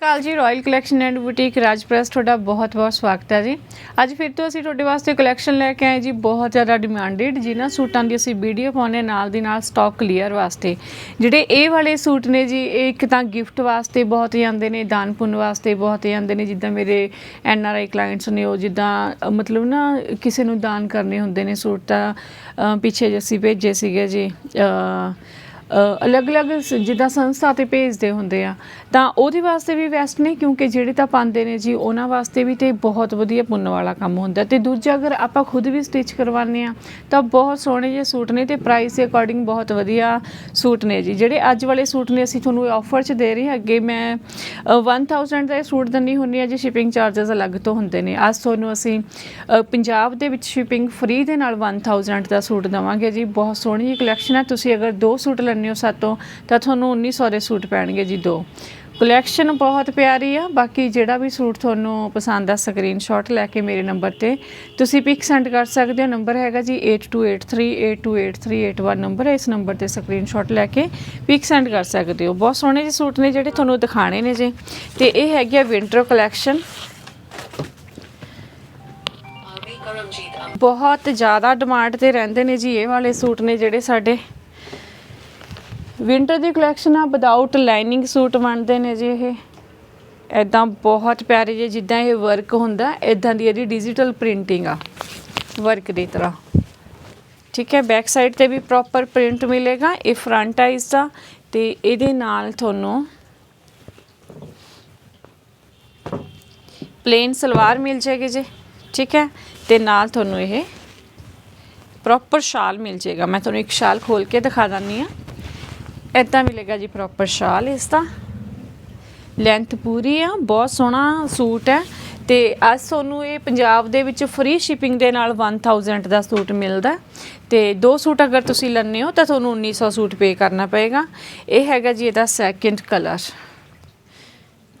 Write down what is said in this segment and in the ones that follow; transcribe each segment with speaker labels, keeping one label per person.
Speaker 1: ਕਾਲ ਜੀ royal collection and boutique ਰਾਜਪ੍ਰੈਸ ਤੁਹਾਡਾ ਬਹੁਤ-ਬਹੁਤ ਸਵਾਗਤ ਹੈ ਜੀ। ਅੱਜ ਫਿਰ ਤੋਂ ਅਸੀਂ ਤੁਹਾਡੇ ਵਾਸਤੇ ਕਲੈਕਸ਼ਨ ਲੈ ਕੇ ਆਏ ਜੀ, ਬਹੁਤ ਜ਼ਿਆਦਾ ਡਿਮਾਂਡਡ ਜਿਨ੍ਹਾਂ ਸੂਟਾਂ ਦੀ ਅਸੀਂ ਵੀਡੀਓ ਪਾਉਣੇ ਨਾਲ ਦੀ ਨਾਲ ਸਟਾਕ ਕਲੀਅਰ ਵਾਸਤੇ। ਜਿਹੜੇ ਇਹ ਵਾਲੇ ਸੂਟ ਨੇ ਜੀ, ਇਹ ਇੱਕ ਤਾਂ ਗਿਫਟ ਵਾਸਤੇ ਬਹੁਤ ਜਾਂਦੇ ਨੇ, ਦਾਨ ਪੁੰਨ ਵਾਸਤੇ ਬਹੁਤ ਜਾਂਦੇ ਨੇ, ਜਿੱਦਾਂ ਮੇਰੇ ਐਨ ਆਰ ਆਈ ਕਲਾਇੰਟਸ ਨੇ ਉਹ ਜਿੱਦਾਂ ਮਤਲਬ ਨਾ ਕਿਸੇ ਨੂੰ ਦਾਨ ਕਰਨੇ ਹੁੰਦੇ ਨੇ ਸੂਟ ਤਾਂ ਪਿੱਛੇ ਜੇ ਅਸੀਂ ਭੇਜੇ ਸੀਗੇ ਜੀ ਅਲੱਗ-ਅਲੱਗ ਸ- ਜਿੱਦਾਂ ਸੰਸਥਾ ਤੇ ਭੇਜਦੇ ਹੁੰਦੇ ਆ। ਤਾਂ ਉਹਦੇ ਵਾਸਤੇ ਵੀ ਬੈਸਟ ਨੇ ਕਿਉਂਕਿ ਜਿਹੜੇ ਤਾਂ ਪਾਉਂਦੇ ਨੇ ਜੀ ਉਹਨਾਂ ਵਾਸਤੇ ਵੀ ਤੇ ਬਹੁਤ ਵਧੀਆ ਪੁੰਨ ਵਾਲਾ ਕੰਮ ਹੁੰਦਾ। ਤੇ ਦੂਜਾ ਅਗਰ ਆਪਾਂ ਖੁਦ ਵੀ ਸਟਿਚ ਕਰਵਾਉਂਦੇ ਆ ਤਾਂ ਬਹੁਤ ਸੋਹਣੇ ਜਿਹੇ ਸੂਟ ਨੇ ਤੇ ਪ੍ਰਾਈਸ ਦੇ ਅਕੋਰਡਿੰਗ ਬਹੁਤ ਵਧੀਆ ਸੂਟ ਨੇ ਜੀ। ਜਿਹੜੇ ਅੱਜ ਵਾਲੇ ਸੂਟ ਨੇ ਅਸੀਂ ਤੁਹਾਨੂੰ ਆਫਰ 'ਚ ਦੇ ਰਹੇ ਹਾਂ ਅੱਗੇ ਮੈਂ ਅ, 1000 ਦਾ ਇਹ ਸੂਟ ਦਿੰਨੀ ਹੁੰਦੀ ਆ ਜੀ ਸ਼ਿਪਿੰਗ ਚਾਰजेस ਅਲੱਗ ਤੋਂ ਹੁੰਦੇ ਨੇ। ਅੱਜ ਤੁਹਾਨੂੰ ਅਸੀਂ ਪੰਜਾਬ ਦੇ ਵਿੱਚ ਸ਼ਿਪਿੰਗ ਫ੍ਰੀ ਦੇ ਨਾਲ 1000 ਦਾ ਸੂਟ ਦਵਾਂਗੇ ਜੀ। ਬਹੁਤ ਸੋਹਣੀ ਜਿਹੀ ਕਲੈਕਸ਼ਨ ਹੈ। ਤੁਸੀਂ ਅਗਰ ਦੋ ਸੂਟ ਲੈਣੇ ਹੋ ਸਾਤੋਂ ਤਾਂ ਤੁਹਾਨੂੰ 1900 ਦੇ ਸੂਟ ਪੈਣਗੇ ਜੀ ਦੋ। ਕਲੈਕਸ਼ਨ ਬਹੁਤ ਪਿਆਰੀ ਆ। ਬਾਕੀ ਜਿਹੜਾ ਵੀ ਸੂਟ ਤੁਹਾਨੂੰ ਪਸੰਦ ਆ ਸਕਰੀਨਸ਼ਾਟ ਲੈ ਕੇ ਮੇਰੇ ਨੰਬਰ ਤੇ ਤੁਸੀਂ ਪਿਕ ਸੈਂਡ ਕਰ ਸਕਦੇ ਹੋ। ਨੰਬਰ ਹੈਗਾ ਜੀ 8283828381 ਨੰਬਰ ਹੈ। ਇਸ ਨੰਬਰ ਤੇ ਸਕਰੀਨਸ਼ਾਟ ਲੈ ਕੇ ਪਿਕ ਸੈਂਡ ਕਰ ਸਕਦੇ ਹੋ। ਬਹੁਤ ਸੋਹਣੇ ਜਿਹੇ ਸੂਟ ਨੇ ਜਿਹੜੇ ਤੁਹਾਨੂੰ ਦਿਖਾਣੇ ਨੇ ਜੀ। ਤੇ ਇਹ ਹੈਗੀ ਆ ਵਿੰਟਰ ਕਲੈਕਸ਼ਨ ਬਹੁਤ ਜ਼ਿਆਦਾ ਡਿਮਾਂਡ ਤੇ ਰਹਿੰਦੇ ਨੇ ਜੀ ਇਹ ਵਾਲੇ ਸੂਟ ਨੇ ਜਿਹੜੇ ਸਾਡੇ। ਵਿੰਟਰ ਦੀ ਕਲੈਕਸ਼ਨ ਆ ਵਿਦਆਊਟ ਲਾਈਨਿੰਗ ਸੂਟ ਬਣਦੇ ਨੇ ਜੀ ਇਹ। ਐਦਾਂ ਬਹੁਤ ਪਿਆਰੇ ਜੇ ਜਿੱਦਾਂ ਇਹ ਵਰਕ ਹੁੰਦਾ ਐਦਾਂ ਦੀ ਇਹਦੀ ਡਿਜੀਟਲ ਪ੍ਰਿੰਟਿੰਗ ਆ ਵਰਕ ਦੀ ਤਰ੍ਹਾਂ। ਠੀਕ ਹੈ ਬੈਕ ਸਾਈਡ ਤੇ ਵੀ ਪ੍ਰੋਪਰ ਪ੍ਰਿੰਟ ਮਿਲੇਗਾ, ਇਹ ਫਰੰਟ ਆਈਜ਼ ਦਾ ਤੇ ਇਹਦੇ ਨਾਲ ਤੁਹਾਨੂੰ ਪਲੇਨ ਸਲਵਾਰ ਮਿਲ ਜਾਏਗੀ ਜੀ। ਠੀਕ ਹੈ, ਤੇ ਨਾਲ ਤੁਹਾਨੂੰ ਇਹ ਪ੍ਰੋਪਰ ਸ਼ਾਲ ਮਿਲ ਜਾਏਗਾ। ਮੈਂ ਤੁਹਾਨੂੰ ਇੱਕ ਸ਼ਾਲ ਖੋਲ ਕੇ ਦਿਖਾ ਦਿੰਨੀ ਆ ਇਦਾਂ ਮਿਲੇਗਾ ਜੀ ਪ੍ਰੋਪਰ ਸ਼ਾਲ ਇਸ ਦਾ ਲੈਂਥ ਪੂਰੀ ਆ, ਬਹੁਤ ਸੋਹਣਾ ਸੂਟ ਹੈ ਤੇ ਅੱਜ ਤੁਹਾਨੂੰ ਇਹ ਪੰਜਾਬ ਦੇ ਵਿੱਚ ਫ੍ਰੀ ਸ਼ਿਪਿੰਗ ਦੇ ਨਾਲ 1000 ਦਾ ਸੂਟ ਮਿਲਦਾ ਹੈ। ਤੇ ਦੋ ਸੂਟ ਅਗਰ ਤੁਸੀਂ ਲੈਣੇ ਹੋ ਤਾਂ ਤੁਹਾਨੂੰ 1900 ਸੂਟ ਪੇ ਕਰਨਾ ਪਏਗਾ। ਇਹ ਹੈਗਾ ਜੀ ਇਹਦਾ ਸੈਕਿੰਡ ਕਲਰ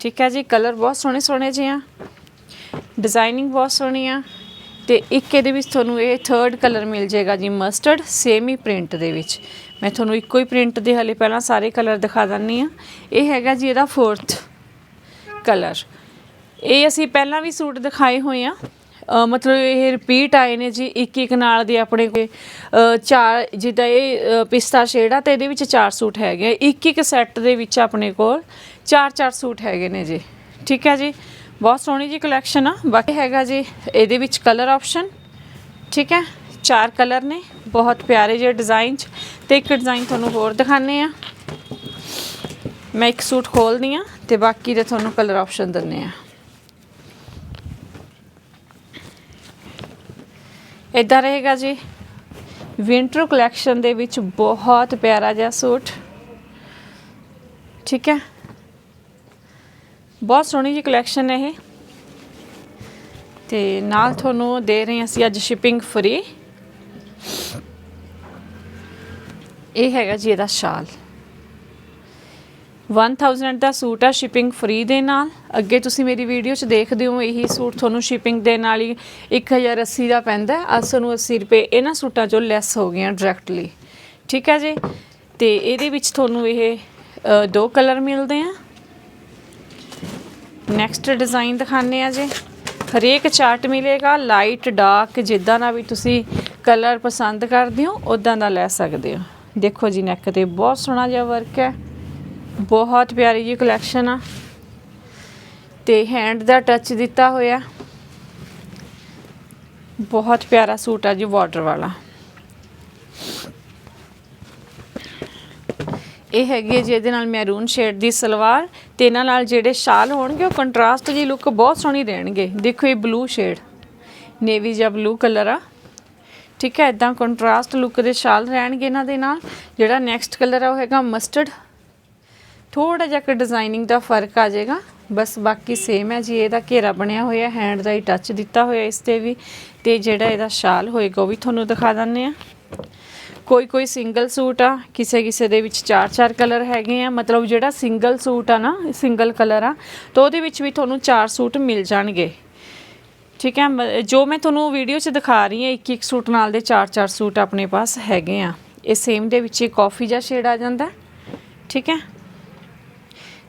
Speaker 1: ਠੀਕ ਹੈ ਜੀ ਕਲਰ ਬਹੁਤ ਸੋਹਣੇ ਸੋਹਣੇ ਜਿਹੇ ਆ। ਡਿਜ਼ਾਈਨਿੰਗ ਬਹੁਤ ਸੋਹਣੀ ਆ। ਤੇ ਇੱਕ ਇਹਦੇ ਵਿੱਚ ਤੁਹਾਨੂੰ ਇਹ ਥਰਡ ਕਲਰ ਮਿਲ ਜਾਏਗਾ ਜੀ ਮਸਟਰਡ ਸੇਮ ਹੀ ਪ੍ਰਿੰਟ ਦੇ ਵਿੱਚ। ਮੈਂ ਤੁਹਾਨੂੰ ਇੱਕੋ ਹੀ ਪ੍ਰਿੰਟ ਦੇ ਹਲੇ ਪਹਿਲਾਂ ਸਾਰੇ ਕਲਰ ਦਿਖਾ ਦਿੰਨੀ ਆ ਇਹ ਹੈਗਾ ਜੀ ਇਹਦਾ ਫੋਰਥ ਕਲਰ ਇਹ ਅਸੀਂ ਪਹਿਲਾਂ ਵੀ ਸੂਟ ਦਿਖਾਏ ਹੋਏ ਆ। ਮਤਲਬ ਇਹ ਰਿਪੀਟ ਆਏ ਨੇ ਜੀ ਇੱਕ ਇੱਕ ਨਾਲ ਦੇ ਆਪਣੇ ਕੋਲ। ਚਾਰ ਜਿੱਦਾਂ ਇਹ ਪਿਸਤਾ ਸ਼ੇਡ ਆ ਤੇ ਇਹਦੇ ਵਿੱਚ ਚਾਰ ਸੂਟ ਹੈਗੇ ਇੱਕ ਇੱਕ ਸੈੱਟ ਦੇ ਵਿੱਚ ਆਪਣੇ ਕੋਲ ਚਾਰ ਚਾਰ ਸੂਟ ਹੈਗੇ ਨੇ ਜੀ। ਠੀਕ ਹੈ ਜੀ? ਬਹੁਤ ਸੋਹਣੀ ਜੀ ਕਲੈਕਸ਼ਨ ਆ। ਬਾਕੀ ਹੈਗਾ ਜੀ ਇਹਦੇ ਵਿੱਚ ਕਲਰ ਆਪਸ਼ਨ ਠੀਕ ਹੈ? ਚਾਰ ਕਲਰ ਨੇ। ਬਹੁਤ ਪਿਆਰੇ ਜਿਹੇ ਡਿਜ਼ਾਈਨ ਚ। ਤੇ ਇੱਕ ਡਿਜ਼ਾਈਨ ਤੁਹਾਨੂੰ ਹੋਰ ਦਿਖਾਣੇ ਆ ਮੈਂ ਇੱਕ ਸੂਟ ਖੋਲਦੀ ਆ ਤੇ ਬਾਕੀ ਦੇ ਤੁਹਾਨੂੰ ਕਲਰ ਆਪਸ਼ਨ ਦਿੰਨੇ ਆ ਇਦਾਂ ਰਹੇਗਾ ਜੀ। ਵਿੰਟਰ ਕਲੈਕਸ਼ਨ ਦੇ ਵਿੱਚ ਬਹੁਤ ਪਿਆਰਾ ਜਿਹਾ ਸੂਟ। ਠੀਕ ਹੈ? ਬਹੁਤ ਸੋਹਣੀ ਜੀ ਕਲੈਕਸ਼ਨ ਹੈ ਇਹ। ਤੇ ਨਾਲ ਤੁਹਾਨੂੰ ਦੇ ਰਹੇ ਹਾਂ ਅਸੀਂ ਅੱਜ ਸ਼ਿਪਿੰਗ ਫ੍ਰੀ ਇਹ ਹੈਗਾ ਜੀ ਇਹਦਾ ਸ਼ਾਲ। 1000 ਦਾ ਸੂਟ ਆ ਸ਼ਿਪਿੰਗ ਫ੍ਰੀ ਦੇ ਨਾਲ। ਅੱਗੇ ਤੁਸੀਂ ਮੇਰੀ ਵੀਡੀਓ 'ਚ ਦੇਖਦੇ ਹੋ, ਇਹੀ ਸੂਟ ਤੁਹਾਨੂੰ ਸ਼ਿਪਿੰਗ ਦੇ ਨਾਲ ਹੀ 1080 ਦਾ ਪੈਂਦਾ ਹੈ। ਅੱਜ ਤੁਹਾਨੂੰ 80 ਰੁਪਏ ਇਹਨਾਂ ਸੂਟਾਂ 'ਚੋਂ ਲੈਸ ਹੋ ਗਏ ਆ ਡਾਇਰੈਕਟਲੀ ਠੀਕ ਹੈ ਜੀ? ਤੇ ਇਹਦੇ ਵਿੱਚ ਤੁਹਾਨੂੰ ਇਹ ਦੋ ਕਲਰ ਮਿਲਦੇ ਆ। ਨੈਕਸਟ ਡਿਜ਼ਾਈਨ ਦਿਖਾਣੇ ਆ ਜੀ। ਹਰੇਕ ਚਾਰਟ ਮਿਲੇਗਾ ਲਾਈਟ ਡਾਰਕ ਜਿੱਦਾਂ ਦਾ ਵੀ ਤੁਸੀਂ ਕਲਰ ਪਸੰਦ ਕਰਦੇ ਹੋ ਉਦਾਂ ਦਾ ਲੈ ਸਕਦੇ ਹੋ। ਦੇਖੋ ਜੀ ਨੈਕ ਤੇ ਬਹੁਤ ਸੋਹਣਾ ਜਿਹਾ ਵਰਕ ਹੈ। ਬਹੁਤ ਪਿਆਰੀ ਜੀ ਕਲੈਕਸ਼ਨ ਆ। ਤੇ ਹੈਂਡ ਦਾ ਟੱਚ ਦਿੱਤਾ ਹੋਇਆ। ਬਹੁਤ ਪਿਆਰਾ ਸੂਟ ਆ ਜੀ ਬਾਰਡਰ ਵਾਲਾ। ਇਹ ਹੈਗੀ ਹੈ ਜੀ ਇਹਦੇ ਨਾਲ ਮੈਰੂਨ ਸ਼ੇਡ ਦੀ ਸਲਵਾਰ ਤੇ ਇਹਨਾਂ ਨਾਲ ਜਿਹੜੇ ਸ਼ਾਲ ਹੋਣਗੇ ਉਹ ਕੰਟਰਾਸਟ ਦੀ ਲੁੱਕ ਬਹੁਤ ਸੋਹਣੀ ਦੇਣਗੇ। ਦੇਖੋ ਇਹ ਬਲੂ ਸ਼ੇਡ ਨੇਵੀ ਜਾਂ ਬਲੂ ਕਲਰ ਆ। ਠੀਕ ਹੈ ਇਦਾਂ ਕੰਟਰਾਸਟ ਲੁੱਕ ਦੇ ਸ਼ਾਲ ਰਹਿਣਗੇ ਇਹਨਾਂ ਦੇ ਨਾਲ। ਜਿਹੜਾ ਨੈਕਸਟ ਕਲਰ ਆ ਉਹ ਹੈਗਾ ਮਸਟਰਡ ਥੋੜਾ ਜਿਹਾ ਕਿ ਡਿਜ਼ਾਈਨਿੰਗ ਦਾ ਫ਼ਰਕ ਆ ਜਾਏਗਾ। ਬਸ ਬਾਕੀ ਸੇਮ ਹੈ ਜੀ, ਇਹਦਾ ਘੇਰਾ ਬਣਿਆ ਹੋਇਆ ਹੈਂਡ ਦਾ ਹੀ ਟੱਚ ਦਿੱਤਾ ਹੋਇਆ ਇਸ ਤੇ ਵੀ। ਤੇ ਜਿਹੜਾ ਇਹਦਾ ਸ਼ਾਲ ਹੋਏਗਾ ਉਹ ਵੀ ਤੁਹਾਨੂੰ ਦਿਖਾ ਦਿੰਨੇ ਆ ਕੋਈ ਕੋਈ ਸਿੰਗਲ ਸੂਟ ਆ, ਕਿਸੇ ਕਿਸੇ ਦੇ ਵਿੱਚ ਚਾਰ ਚਾਰ ਕਲਰ ਹੈਗੇ ਆ, ਮਤਲਬ ਜਿਹੜਾ ਸਿੰਗਲ ਸੂਟ ਆ ਨਾ, ਸਿੰਗਲ ਕਲਰ ਆ, ਤਾਂ ਉਹਦੇ ਵਿੱਚ ਵੀ ਤੁਹਾਨੂੰ ਚਾਰ ਸੂਟ ਮਿਲ ਜਾਣਗੇ। ਠੀਕ ਹੈ, ਮ- ਜੋ ਮੈਂ ਤੁਹਾਨੂੰ ਵੀਡੀਓ 'ਚ ਦਿਖਾ ਰਹੀ ਹਾਂ ਇੱਕ ਇੱਕ ਸੂਟ ਨਾਲ ਦੇ ਚਾਰ ਚਾਰ ਸੂਟ ਆਪਣੇ ਪਾਸ ਹੈਗੇ ਆ। ਇਹ ਸੇਮ ਦੇ ਵਿੱਚ ਹੀ ਕਾਫੀ ਜਿਹਾ ਸ਼ੇਡ ਆ ਜਾਂਦਾ। ਠੀਕ ਹੈ,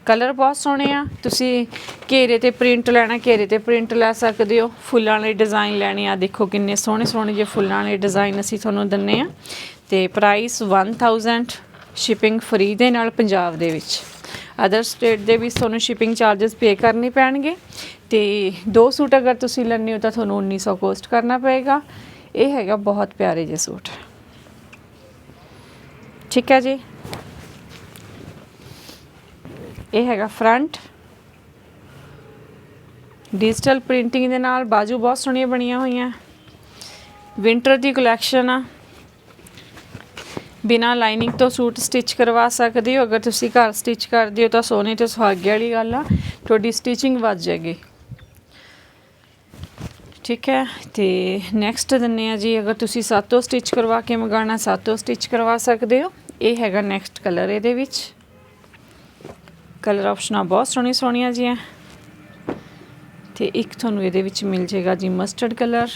Speaker 1: ਕਲਰ ਬਹੁਤ ਸੋਹਣੇ ਆ। ਤੁਸੀਂ ਘੇਰੇ ਤੇ ਪ੍ਰਿੰਟ ਲੈਣਾ, ਘੇਰੇ ਤੇ ਪ੍ਰਿੰਟ ਲੈ ਸਕਦੇ ਹੋ। ਫੁੱਲਾਂ ਵਾਲੇ ਡਿਜ਼ਾਈਨ ਲੈਣੇ ਆ। ਦੇਖੋ ਕਿੰਨੇ ਸੋਹਣੇ ਸੋਹਣੇ ਜਿਹੇ ਫੁੱਲਾਂ ਵਾਲੇ ਡਿਜ਼ਾਈਨ ਅਸੀਂ ਤੁਹਾਨੂੰ ਦਿੰਨੇ ਆ। ਤੇ ਪ੍ਰਾਈਸ 1000 ਸ਼ਿਪਿੰਗ ਫ੍ਰੀ ਦੇ ਨਾਲ ਪੰਜਾਬ ਦੇ ਵਿੱਚ। ਅਦਰ ਸਟੇਟ ਦੇ ਵਿੱਚ ਤੁਹਾਨੂੰ ਸ਼ਿਪਿੰਗ ਚਾਰजेस ਪੇ ਕਰਨੇ ਪੈਣਗੇ ਤੇ ਦੋ ਸੂਟ ਅਗਰ ਤੁਸੀਂ ਲੈਣੇ ਹੋ ਤਾਂ ਤੁਹਾਨੂੰ 1900 ਕੋਸਟ ਕਰਨਾ ਪਏਗਾ। ਇਹ ਹੈਗਾ ਬਹੁਤ ਪਿਆਰੇ ਜਿਹੇ ਸੂਟ। ਠੀਕ ਹੈ ਜੀ? ਇਹ ਹੈਗਾ ਫਰੰਟ ਡਿਜੀਟਲ ਪ੍ਰਿੰਟਿੰਗ ਦੇ ਨਾਲ ਬਾਜੂ ਬਹੁਤ ਸੋਹਣੀਆਂ ਬਣੀਆਂ ਹੋਈਆਂ। ਵਿੰਟਰ ਦੀ ਕਲੈਕਸ਼ਨ ਆ। ਬਿਨਾ ਲਾਈਨਿੰਗ ਤੋਂ ਸੂਟ ਸਟਿਚ ਕਰਵਾ ਸਕਦੇ ਹੋ। ਅਗਰ ਤੁਸੀਂ ਘਰ ਸਟਿਚ ਕਰਦੇ ਹੋ ਤਾਂ ਸੋਨੇ ਤੇ ਸੁਹਾਗੇ ਵਾਲੀ ਗੱਲ ਆ। ਤੁਹਾਡੀ ਸਟਿਚਿੰਗ ਵੱਧ ਜਾਏਗੀ। ਠੀਕ ਹੈ? ਤੇ ਨੈਕਸਟ ਦਿੰਨੇ ਆ ਜੀ, ਅਗਰ ਤੁਸੀਂ ਸਾਤੋਂ ਸਟਿਚ ਕਰਵਾ ਕੇ ਮੰਗਾਣਾ ਸਾਤੋਂ ਸਟਿਚ ਕਰਵਾ ਸਕਦੇ ਹੋ। ਇਹ ਹੈਗਾ ਨੈਕਸਟ ਕਲਰ ਇਹਦੇ ਵਿੱਚ। ਕਲਰ ਆਪਸ਼ਨਾਂ ਬਹੁਤ ਸੋਹਣੀ ਸੋਹਣੀਆਂ ਜੀ ਹੈ ਤੇ ਇੱਕ ਤੁਹਾਨੂੰ ਇਹਦੇ ਵਿੱਚ ਮਿਲ ਜਾਏਗਾ ਜੀ ਮਸਟਰਡ ਕਲਰ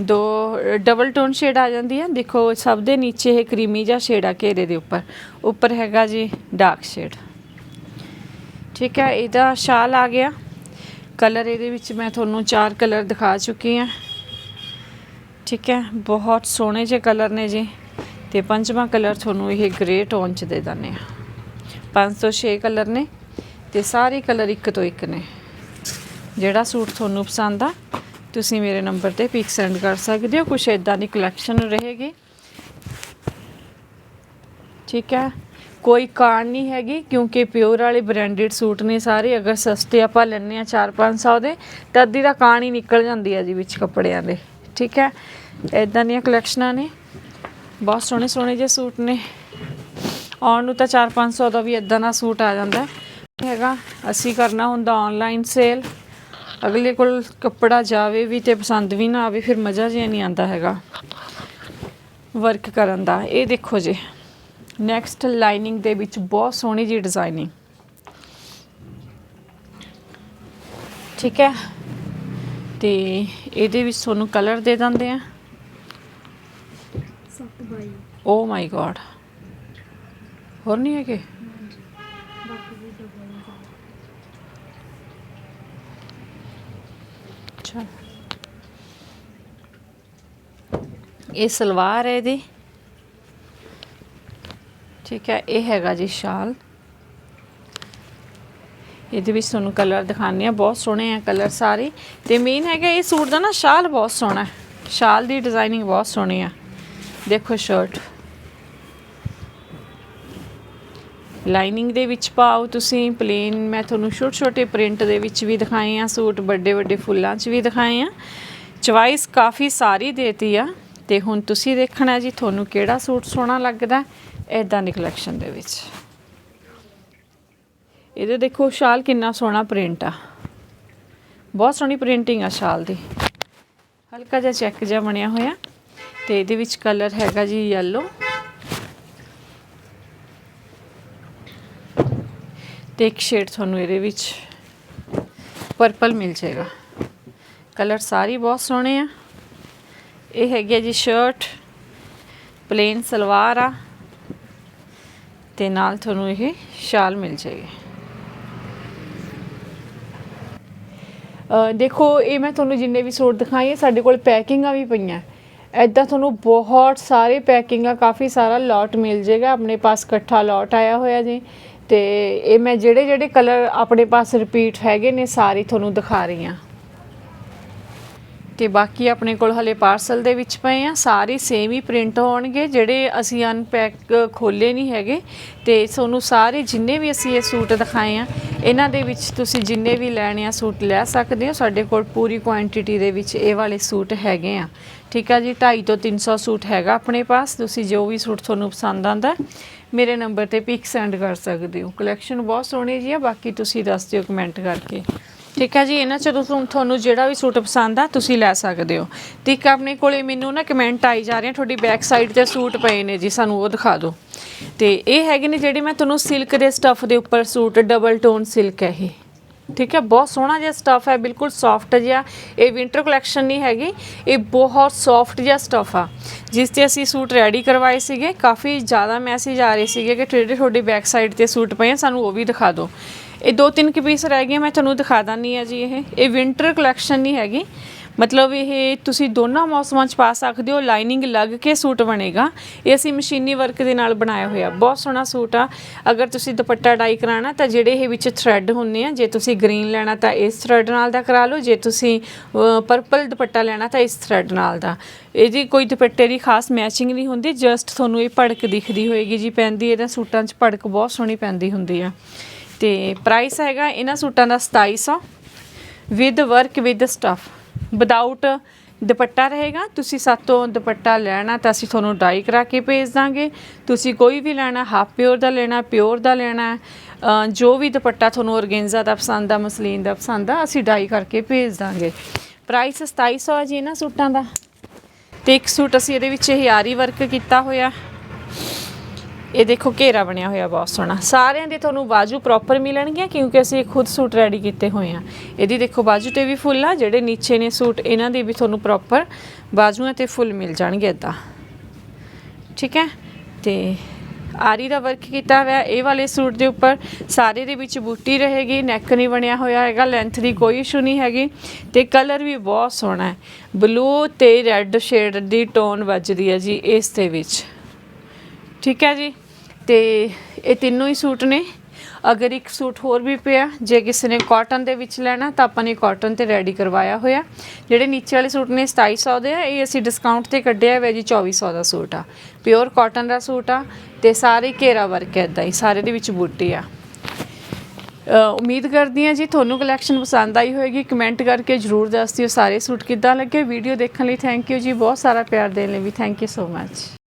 Speaker 1: ਦੋ ਡਬਲ ਟੋਨ ਸ਼ੇਡ ਆ ਜਾਂਦੀ ਹੈ ਦੇਖੋ, ਸਭ ਦੇ ਨੀਚੇ ਇਹ ਕਰੀਮੀ ਜਿਹਾ ਸ਼ੇਡ ਆ ਘੇਰੇ ਦੇ ਉੱਪਰ। ਉੱਪਰ ਹੈਗਾ ਜੀ ਡਾਰਕ ਸ਼ੇਡ ਠੀਕ ਹੈ ਇਹਦਾ ਸ਼ਾਲ ਆ ਗਿਆ। ਕਲਰ ਇਹਦੇ ਵਿੱਚ ਮੈਂ ਤੁਹਾਨੂੰ ਚਾਰ ਕਲਰ ਦਿਖਾ ਚੁੱਕੀ ਹਾਂ ਠੀਕ ਹੈ ਬਹੁਤ ਸੋਹਣੇ ਜਿਹੇ ਕਲਰ ਨੇ ਜੀ। ਤੇ ਪੰਜਵਾਂ ਕਲਰ ਤੁਹਾਨੂੰ ਇਹ ਗ੍ਰੇ ਟੋਨ ਚ ਦੇ ਦਿੰਦੇ ਆ। 506 ਕਲਰ ਨੇ ਤੇ ਸਾਰੇ ਕਲਰ ਇੱਕ ਤੋਂ ਇੱਕ ਨੇ। ਜਿਹੜਾ ਸੂਟ ਤੁਹਾਨੂੰ ਪਸੰਦ ਆ ਤੁਸੀਂ ਮੇਰੇ ਨੰਬਰ ਤੇ ਪਿਕ ਸੈਂਡ ਕਰ ਸਕਦੇ ਹੋ। ਕੁਛ ਇਦਾਂ ਦੀ ਕਲੈਕਸ਼ਨ ਰਹੇਗੀ। ਠੀਕ ਹੈ। ਕੋਈ ਕਾਣ ਨਹੀਂ ਹੈਗੀ, ਕਿਉਂਕਿ ਪਿਓਰ ਵਾਲੇ ਬ੍ਰਾਂਡਡ ਸੂਟ ਨੇ ਸਾਰੇ। ਅਗਰ ਸਸਤੇ ਆਪਾਂ ਲੈਣੇ ਆ 4-500 ਦੇ, ਤਾਂ ਅੱਧੀ ਦਾ ਕਾਣ ਹੀ ਨਿਕਲ ਜਾਂਦੀ ਹੈ ਜੀ ਵਿੱਚ ਕੱਪੜਿਆਂ ਦੇ। ਠੀਕ ਹੈ। ਇਦਾਂ ਦੀਆਂ ਕਲੈਕਸ਼ਨਾਂ ਨੇ। ਬਹੁਤ ਸੋਹਣੇ ਸੋਹਣੇ ਜਿਹੇ ਸੂਟ ਨੇ। ਆਉਣ ਨੂੰ ਤਾਂ 4-500 ਦਾ ਵੀ ਇਦਾਂ ਦਾ ਸੂਟ ਆ ਜਾਂਦਾ। ਹੈਗਾ। ਅਸੀਂ ਕਰਨਾ ਹੁੰਦਾ ਆਨਲਾਈਨ ਸੇਲ ਅਗਲੇ ਕੋਲ ਕੱਪੜਾ ਜਾਵੇ ਵੀ ਤੇ ਪਸੰਦ ਵੀ ਨਾ ਆਵੇ ਫਿਰ ਮਜ਼ਾ ਜਿਹਾ ਨਹੀਂ ਆਉਂਦਾ ਹੈਗਾ। ਵਰਕ ਕਰਨ ਦਾ। ਇਹ ਦੇਖੋ ਜੀ। ਨੈਕਸਟ ਲਾਈਨਿੰਗ ਦੇ ਵਿੱਚ ਬਹੁਤ ਸੋਹਣੀ ਜੀ ਡਿਜ਼ਾਈਨਿੰਗ ਠੀਕ ਹੈ? ਤੇ ਇਹਦੇ ਵਿੱਚ ਤੁਹਾਨੂੰ ਕਲਰ ਦੇ ਦਿੰਦੇ ਆ।
Speaker 2: ਬਾਈ।
Speaker 1: ਓ ਮਾਈ ਗॉड ਹੋਰ ਨਹੀਂ ਹੈਗੇ?
Speaker 2: ਬਾਕੀ ਵੀ
Speaker 1: ਅੱਛਾ। ਇਹ ਸਲਵਾਰ ਹੈ ਇਹਦੀ। ਠੀਕ ਹੈ, ਇਹ ਹੈਗਾ ਜੀ ਸ਼ਾਲ। ਇਹਦੇ ਵਿੱਚ ਤੁਹਾਨੂੰ ਕਲਰ ਦਿਖਾਣੇ ਆ ਬਹੁਤ ਸੋਹਣੇ ਆ ਕਲਰ ਸਾਰੇ। ਤੇ ਮੇਨ ਹੈਗਾ ਇਹ ਸੂਟ ਦਾ ਨਾ, ਸ਼ਾਲ ਬਹੁਤ ਸੋਹਣਾ ਹੈ। ਸ਼ਾਲ ਦੀ ਡਿਜ਼ਾਈਨਿੰਗ ਬਹੁਤ ਸੋਹਣੀ ਆ। ਦੇਖੋ ਸ਼ਰਟ ਲਾਈਨਿੰਗ ਦੇ ਵਿੱਚ ਪਾਓ ਤੁਸੀਂ ਪਲੇਨ ਮੈਂ ਤੁਹਾਨੂੰ ਛੋਟੇ ਛੋਟੇ ਪ੍ਰਿੰਟ ਦੇ ਵਿੱਚ ਵੀ ਦਿਖਾਏ ਆ, ਸੂਟ ਵੱਡੇ ਵੱਡੇ ਫੁੱਲਾਂ 'ਚ ਵੀ ਦਿਖਾਏ ਆ। ਚੁਆਇਸ ਕਾਫੀ ਸਾਰੀ ਦੇਤੀ ਆ, ਤੇ ਹੁਣ ਤੁਸੀਂ ਦੇਖਣਾ ਜੀ ਤੁਹਾਨੂੰ ਕਿਹੜਾ ਸੂਟ ਸੋਹਣਾ ਲੱਗਦਾ ਇਦਾਂ ਦੀ ਕਲੈਕਸ਼ਨ ਦੇ ਵਿੱਚ। ਇਹਦੇ ਦੇਖੋ ਸ਼ਾਲ ਕਿੰਨਾ ਸੋਹਣਾ ਪ੍ਰਿੰਟ ਆ। ਬਹੁਤ ਸੋਹਣੀ ਪ੍ਰਿੰਟਿੰਗ ਆ ਸ਼ਾਲ ਦੀ। ਹਲਕਾ ਜਿਹਾ ਚੈੱਕ ਜਿਹਾ ਬਣਿਆ ਹੋਇਆ, ਤੇ ਇਹਦੇ ਵਿੱਚ ਕਲਰ ਹੈਗਾ ਜੀ ਯੈਲੋ ਤੇ ਇੱਕ ਸ਼ੇਡ ਤੁਹਾਨੂੰ ਇਹਦੇ ਵਿੱਚ ਪਰਪਲ ਮਿਲ ਜਾਏਗਾ। ਕਲਰ ਸਾਰੇ ਬਹੁਤ ਸੋਹਣੇ ਆ। ਇਹ ਹੈਗੀ ਆ ਜੀ ਸ਼ਰਟ ਪਲੇਨ ਸਲਵਾਰ ਆ। ਤੇ ਨਾਲ ਤੁਹਾਨੂੰ ਇਹ ਸ਼ਾਲ ਮਿਲ ਜਾਏਗੀ। ਦੇਖੋ, ਇਹ ਮੈਂ ਤੁਹਾਨੂੰ ਜਿੰਨੇ ਵੀ ਸੂਟ ਦਿਖਾਏ ਆ, ਸਾਡੇ ਕੋਲ ਪੈਕਿੰਗਾਂ ਵੀ ਪਈਆਂ। ਐਦਾਂ ਤੁਹਾਨੂੰ ਬਹੁਤ ਸਾਰੇ ਪੈਕਿੰਗਾਂ, ਕਾਫੀ ਸਾਰਾ ਲੋਟ ਮਿਲ ਜਾਏਗਾ। ਆਪਣੇ ਪਾਸ ਇਕੱਠਾ ਲੋਟ ਆਇਆ ਹੋਇਆ ਜੀ। ਤੇ ਇਹ ਮੈਂ ਜਿਹੜੇ ਜਿਹੜੇ ਕਲਰ ਆਪਣੇ ਪਾਸ ਰਿਪੀਟ ਹੈਗੇ ਨੇ, ਸਾਰੇ ਤੁਹਾਨੂੰ ਦਿਖਾ ਰਹੀ ਹਾਂ। ਤੇ ਬਾਕੀ ਆਪਣੇ ਕੋਲ ਹਲੇ ਪਾਰਸਲ ਦੇ ਵਿੱਚ ਪਏ ਆ, ਸਾਰੇ ਸੇਮ ਹੀ ਪ੍ਰਿੰਟ ਹੋਣਗੇ, ਜਿਹੜੇ ਅਸੀਂ ਅਨਪੈਕ ਖੋਲੇ ਨਹੀਂ ਹੈਗੇ। ਤੇ ਤੁਹਾਨੂੰ ਸਾਰੇ ਜਿੰਨੇ ਵੀ ਅਸੀਂ ਇਹ ਸੂਟ ਦਿਖਾਏ ਆ, ਇਹਨਾਂ ਦੇ ਵਿੱਚ ਤੁਸੀਂ ਜਿੰਨੇ ਵੀ ਲੈਣੇ ਆ ਸੂਟ ਲੈ ਸਕਦੇ ਹੋ। ਸਾਡੇ ਕੋਲ ਪੂਰੀ ਕੁਆਂਟੀਟੀ ਦੇ ਵਿੱਚ ਇਹ ਵਾਲੇ ਸੂਟ ਹੈਗੇ ਆ। ਠੀਕ ਆ ਜੀ 250 ਤੋਂ 300 ਸੂਟ ਹੈਗਾ ਆਪਣੇ ਪਾਸ। ਤੁਸੀਂ ਜੋ ਵੀ ਸੂਟ ਤੁਹਾਨੂੰ ਪਸੰਦ ਆਂਦਾ ਮੇਰੇ ਨੰਬਰ ਤੇ ਪਿਕ ਸੈਂਡ ਕਰ ਸਕਦੇ ਹੋ। ਕਲੈਕਸ਼ਨ ਬਹੁਤ ਸੋਹਣੀ ਜੀ ਆ, ਬਾਕੀ ਤੁਸੀਂ ਦੱਸ ਦਿਓ ਕਮੈਂਟ ਕਰਕੇ। ਠੀਕ ਹੈ ਜੀ, ਇਹਨਾਂ ਚ ਤੁਹਾਨੂੰ ਜਿਹੜਾ ਵੀ ਸੂਟ ਪਸੰਦ ਆ, ਤੁਸੀਂ ਲੈ ਸਕਦੇ ਹੋ। ਤੇ ਇੱਕ ਆਪਣੇ ਕੋਲੇ ਮੈਨੂੰ ਨਾ ਕਮੈਂਟ ਆਈ ਜਾ ਰਹੇ ਆ, ਤੁਹਾਡੀ ਬੈਕ ਸਾਈਡ ਤੇ ਸੂਟ ਪਏ ਨੇ ਜੀ, ਸਾਨੂੰ ਉਹ ਦਿਖਾ ਦਿਓ। ਤੇ ਇਹ ਹੈਗੇ ਨੇ ਜਿਹੜੇ ਮੈਂ ਤੁਹਾਨੂੰ ਸਿਲਕ ਦੇ ਸਟੱਫ ਦੇ ਉੱਪਰ ਸੂਟ ਡਬਲ ਟੋਨ ਸਿਲਕ ਹੈ ਇਹ। ਠੀਕ ਹੈ, ਬਹੁਤ ਸੋਹਣਾ ਜਿਹਾ ਸਟਫ ਹੈ, ਬਿਲਕੁਲ ਸੌਫਟ ਜਿਹਾ। ਇਹ ਵਿੰਟਰ ਕਲੈਕਸ਼ਨ ਨਹੀਂ ਹੈਗੀ, ਇਹ ਬਹੁਤ ਸੌਫਟ ਜਿਹਾ ਸਟਫ ਆ। ਜਿਸ ਤੇ ਅਸੀਂ ਸੂਟ ਰੈਡੀ ਕਰਵਾਏ ਸੀਗੇ, ਕਾਫੀ ਜ਼ਿਆਦਾ ਮੈਸੇਜ ਆ ਰਹੇ ਸੀਗੇ ਕਿ ਟ੍ਰੇਡੇ ਤੁਹਾਡੀ ਬੈਕ ਸਾਈਡ ਤੇ ਸੂਟ ਪਏ ਆ, ਸਾਨੂੰ ਉਹ ਵੀ ਦਿਖਾ ਦਿਓ। ਇਹ ਦੋ ਤਿੰਨ ਕੁ ਪੀਸ ਰਹਿ ਗਏ, ਮੈਂ ਤੁਹਾਨੂੰ ਦਿਖਾ ਦਾਨੀ ਆ ਜੀ ਇਹ। ਇਹ ਵਿੰਟਰ ਕਲੈਕਸ਼ਨ ਨਹੀਂ ਹੈਗੀ ਮਤਲਬ ਇਹ ਤੁਸੀਂ ਦੋਨਾਂ ਮੌਸਮਾਂ 'ਚ ਪਾ ਸਕਦੇ ਹੋ ਲਾਈਨਿੰਗ ਲੱਗ ਕੇ ਸੂਟ ਬਣੇਗਾ। ਇਹ ਅਸੀਂ ਮਸ਼ੀਨੀ ਵਰਕ ਦੇ ਨਾਲ ਬਣਾਇਆ ਹੋਇਆ। ਬਹੁਤ ਸੋਹਣਾ ਸੂਟ ਆ। ਅਗਰ ਤੁਸੀਂ ਦੁਪੱਟਾ ਡਾਈ ਕਰਾਣਾ ਤਾਂ ਜਿਹੜੇ ਇਹ ਵਿੱਚ ਥ੍ਰੈਡ ਹੁੰਦੇ ਆ, ਜੇ ਤੁਸੀਂ ਗ੍ਰੀਨ ਲੈਣਾ, ਤਾਂ ਇਸ ਥ੍ਰੈਡ ਨਾਲ ਦਾ ਕਰਾ ਲਓ। ਜੇ ਤੁਸੀਂ ਪਰਪਲ ਦੁਪੱਟਾ ਲੈਣਾ, ਤਾਂ ਇਸ ਥ੍ਰੈਡ ਨਾਲ ਦਾ। ਇਹਦੀ ਕੋਈ ਦੁਪੱਟੇ ਦੀ ਖਾਸ ਮੈਚਿੰਗ ਨਹੀਂ ਹੁੰਦੀ ਜਸਟ ਤੁਹਾਨੂੰ ਇਹ ਭੜਕ ਦਿਖਦੀ ਹੋਏਗੀ ਜੀ, ਪੈਂਦੀ ਇਹਦਾ ਸੂਟਾਂ 'ਚ ਭੜਕ ਬਹੁਤ ਸੋਹਣੀ ਪੈਂਦੀ ਹੁੰਦੀ ਆ। ਤੇ ਪ੍ਰਾਈਸ ਹੈਗਾ, ਇਹਨਾਂ ਸੂਟਾਂ ਦਾ 2700 with work with stuff without dupatta ਰਹੇਗਾ, ਤੁਸੀਂ ਸਾਤੋਂ ਦੁਪੱਟਾ ਲੈਣਾ ਤਾਂ ਅਸੀਂ ਤੁਹਾਨੂੰ ਡਾਈ ਕਰਾ ਕੇ ਭੇਜ ਦਾਂਗੇ। ਤੁਸੀਂ ਕੋਈ ਵੀ ਲੈਣਾ ਹਾਫ ਪਿਓਰ ਦਾ ਲੈਣਾ ਪਿਓਰ ਦਾ ਲੈਣਾ ਜੋ ਵੀ ਦੁਪੱਟਾ ਤੁਹਾਨੂੰ ਔਰਗੇਂਜ਼ਾ ਦਾ ਪਸੰਦ ਆ, ਮਸਲੀਨ ਦਾ ਪਸੰਦ ਆ, ਅਸੀਂ ਡਾਈ ਕਰਕੇ ਭੇਜ ਦਾਂਗੇ। ਪ੍ਰਾਈਸ 2700 ਆ ਜੀ ਇਹਨਾਂ ਸੂਟਾਂ ਦਾ। ਤੇ ਇੱਕ ਸੂਟ ਅਸੀਂ ਇਹਦੇ ਵਿੱਚ ਇਹ ਵਰਕ ਕੀਤਾ ਹੋਇਆ। ਇਹ ਦੇਖੋ ਘੇਰਾ ਬਣਿਆ ਹੋਇਆ ਬਹੁਤ ਸੋਹਣਾ। ਸਾਰਿਆਂ ਦੇ ਤੁਹਾਨੂੰ ਬਾਜੂ ਪ੍ਰੋਪਰ ਮਿਲਣਗੀਆਂ ਕਿਉਂਕਿ ਅਸੀਂ ਇਹ ਖੁਦ ਸੂਟ ਰੈਡੀ ਕੀਤੇ ਹੋਏ ਆ। ਇਹਦੀ ਦੇਖੋ ਬਾਜੂ ਤੇ ਵੀ ਫੁੱਲ ਆ, ਜਿਹੜੇ ਨੀਚੇ ਨੇ ਸੂਟ, ਇਹਨਾਂ ਦੇ ਵੀ ਤੁਹਾਨੂੰ ਪ੍ਰੋਪਰ ਬਾਜੂਆਂ ਤੇ ਫੁੱਲ ਮਿਲ ਜਾਣਗੇ ਇਦਾਂ ਠੀਕ ਹੈ? ਤੇ ਆਰੀ ਦਾ ਵਰਕ ਕੀਤਾ ਹੋਇਆ, ਇਹ ਵਾਲੇ ਸੂਟ ਦੇ ਉੱਪਰ ਸਾਰੇ ਦੇ ਵਿੱਚ ਬੂਟੀ ਰਹੇਗੀ ਨੈਕ ਨਹੀਂ ਬਣਿਆ ਹੋਇਆ ਹੈਗਾ ਲੈਂਥ ਦੀ ਕੋਈ ਇਸ਼ੂ ਨਹੀਂ ਹੈਗੀ ਤੇ ਕਲਰ ਵੀ ਬਹੁਤ ਸੋਹਣਾ ਹੈ। ਬਲੂ ਤੇ ਰੈੱਡ ਸ਼ੇਡ ਦੀ ਟੋਨ ਵੱਜਦੀ ਹੈ ਜੀ ਇਸ ਦੇ ਵਿੱਚ। ਠੀਕ ਹੈ ਜੀ? ਤੇ ਇਹ ਤਿੰਨੋਂ ਹੀ ਸੂਟ ਨੇ। ਅਗਰ ਇੱਕ ਸੂਟ ਹੋਰ ਵੀ ਪਿਆ, ਜੇ ਕਿਸੇ ਨੇ ਕਾਟਨ ਦੇ ਵਿੱਚ ਲੈਣਾ, ਤਾਂ ਆਪਾਂ ਨੇ ਕਾਟਨ ਤੇ ਰੈਡੀ ਕਰਵਾਇਆ ਹੋਇਆ। ਜਿਹੜੇ ਨੀਚੇ ਵਾਲੇ ਸੂਟ ਨੇ 2700 ਦੇ ਆ, ਇਹ ਅਸੀਂ ਡਿਸਕਾਊਂਟ ਤੇ ਕੱਢਿਆ ਹੋਇਆ ਜੀ 2400 ਦਾ ਸੂਟ ਆ। ਪਿਓਰ ਕਾਟਨ ਦਾ ਸੂਟ ਆ ਤੇ ਸਾਰੇ ਘੇਰਾ ਵਰਕ ਹੈ ਇਦਾਂ ਹੀ, ਸਾਰੇ ਦੇ ਵਿੱਚ ਬੂਟੀ ਆ। ਉਮੀਦ ਕਰਦੀ ਹਾਂ ਜੀ ਤੁਹਾਨੂੰ ਕਲੈਕਸ਼ਨ ਪਸੰਦ ਆਈ ਹੋਏਗੀ। ਕਮੈਂਟ ਕਰਕੇ ਜਰੂਰ ਦੱਸ ਦਿਓ ਸਾਰੇ ਸੂਟ ਕਿੱਦਾਂ ਲੱਗੇ। ਵੀਡੀਓ ਦੇਖਣ ਲਈ ਥੈਂਕ ਯੂ ਜੀ, ਬਹੁਤ ਸਾਰਾ ਪਿਆਰ ਦੇਣ ਲਈ ਵੀ ਥੈਂਕ ਯੂ ਸੋ ਮੱਚ